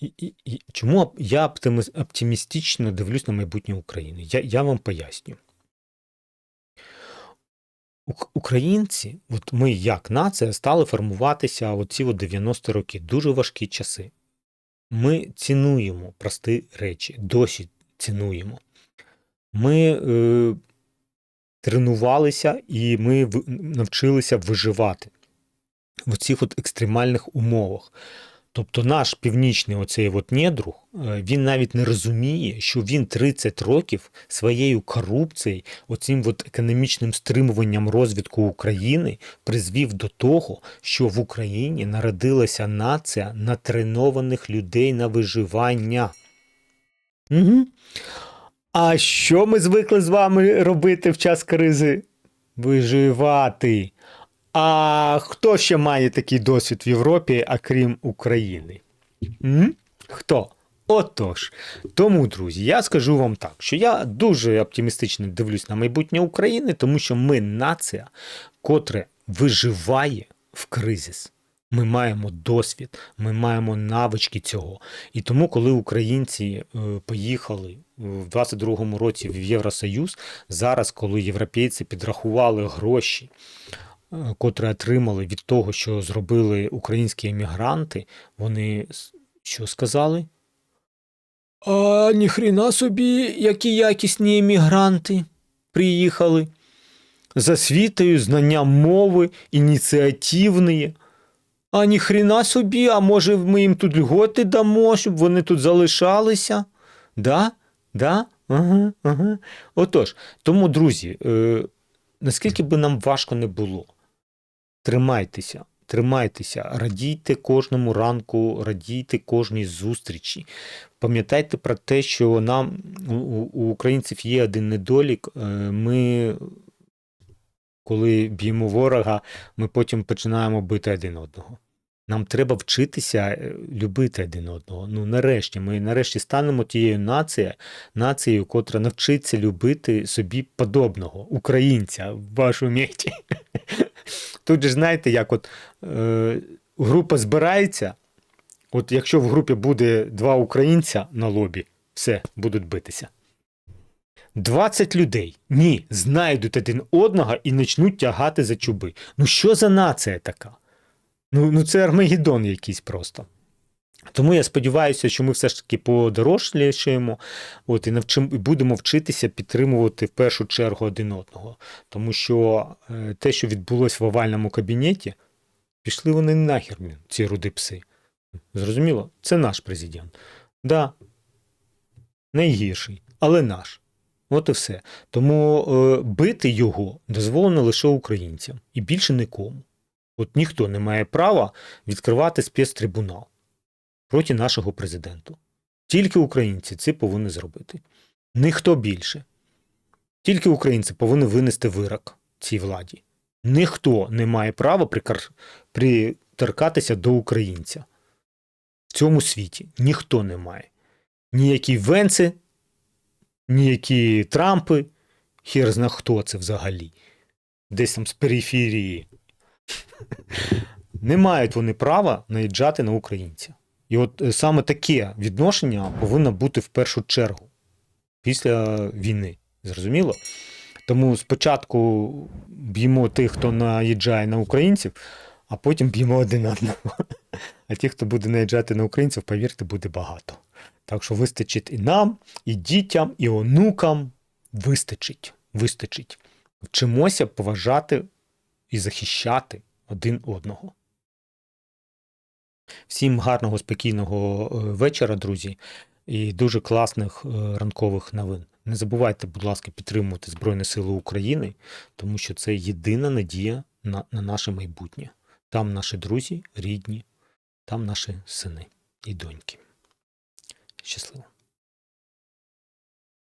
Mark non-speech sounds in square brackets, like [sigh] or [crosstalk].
І, і, і чому я оптимі- оптимістично дивлюсь на майбутнє України? Я, я вам поясню. Українці, от ми як нація, стали формуватися оці от 90 роки, дуже важкі часи. Ми цінуємо прості речі, досі цінуємо. Ми е, тренувалися і ми навчилися виживати в цих екстремальних умовах. Тобто наш північний оцей от недруг, е, він навіть не розуміє, що він 30 років своєю корупцією, оцим от економічним стримуванням розвитку України призвів до того, що в Україні народилася нація натренованих людей на виживання. Угу. А що ми звикли з вами робити в час кризи? Виживати. А хто ще має такий досвід в Європі, окрім України? М? Хто? Отож. Тому, друзі, я скажу вам так, що я дуже оптимістично дивлюсь на майбутнє України, тому що ми нація, котре виживає в кризис. Ми маємо досвід, ми маємо навички цього. І тому, коли українці е, поїхали в 22-му році в Євросоюз, зараз, коли європейці підрахували гроші, е, котрі отримали від того, що зробили українські емігранти, вони що сказали? А ніхрена собі, які якісні емігранти приїхали. За освітою, знанням мови, ініціативні. А ніхрена собі, а може ми їм тут льготи дамо, щоб вони тут залишалися? Да? Да? Ага, ага. Отож, тому, друзі, е, наскільки би нам важко не було, тримайтеся, тримайтеся, радійте кожному ранку, радійте кожній зустрічі. Пам'ятайте про те, що нам у, українців є один недолік. е, Ми, коли б'ємо ворога, ми потім починаємо бити один одного. Нам треба вчитися е, любити один одного. Ну, нарешті, ми нарешті станемо тією нацією, нацією, котра навчиться любити собі подобного українця в вашу міті. Тут же знаєте, як от е, група збирається. От якщо в групі буде два українця на лобі, все, будуть битися. 20 людей ні, знайдуть один одного і почнуть тягати за чуби. Ну що за нація така? Ну, ну це Армагеддон якийсь просто. Тому я сподіваюся, що ми все ж таки подорослішаємо от, і навчим, і будемо вчитися підтримувати в першу чергу один одного. Тому що е, те, що відбулося в овальному кабінеті, пішли вони нахер, ці руди пси. Зрозуміло? Це наш президент. Да, найгірший, але наш. От і все. Тому е, бити його дозволено лише українцям і більше нікому. От ніхто не має права відкривати спецтрибунал проти нашого президента. Тільки українці це повинні зробити. Ніхто більше. Тільки українці повинні винести вирок цій владі. Ніхто не має права прикар... приторкатися до українця. В цьому світі ніхто не має. Ніякі Венци, ніякі Трампи, хір зна хто це взагалі. Десь там з периферії. [laughs] Не мають вони права наїжджати на українця. І от е, саме таке відношення повинно бути в першу чергу після війни. Зрозуміло? Тому спочатку б'ємо тих, хто наїжджає на українців, а потім б'ємо один одного. А ті, хто буде наїжджати на українців, повірте, буде багато. Так що вистачить і нам, і дітям, і онукам. Вистачить. Вистачить. Вчимося поважати і захищати один одного. Всім гарного, спокійного е, вечора, друзі, і дуже класних е, ранкових новин. Не забувайте, будь ласка, підтримувати Збройні Сили України, тому що це єдина надія на, на наше майбутнє. Там наші друзі, рідні, там наші сини і доньки. Щасливо!